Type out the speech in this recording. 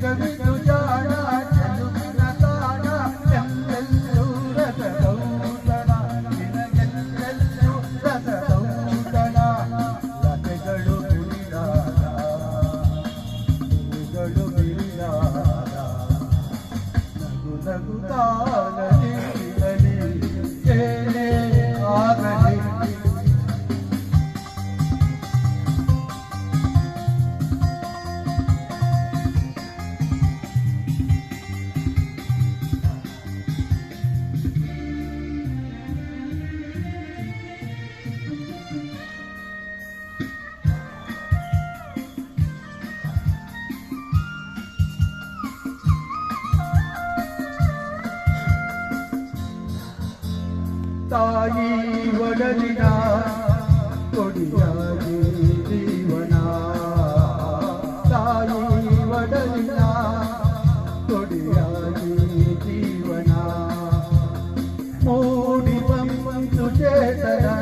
Take a ತಾಯಿ ಒಡಲಿನ ಕೊಡಿಯಾಗಿ ಜೀವನ ತಾಯಿ ಒಡಲಿನ ಕೊಡಿಯಾಗಿ ಜೀವನ ಮೂಡಿ ಬಂತು ಚೇತನ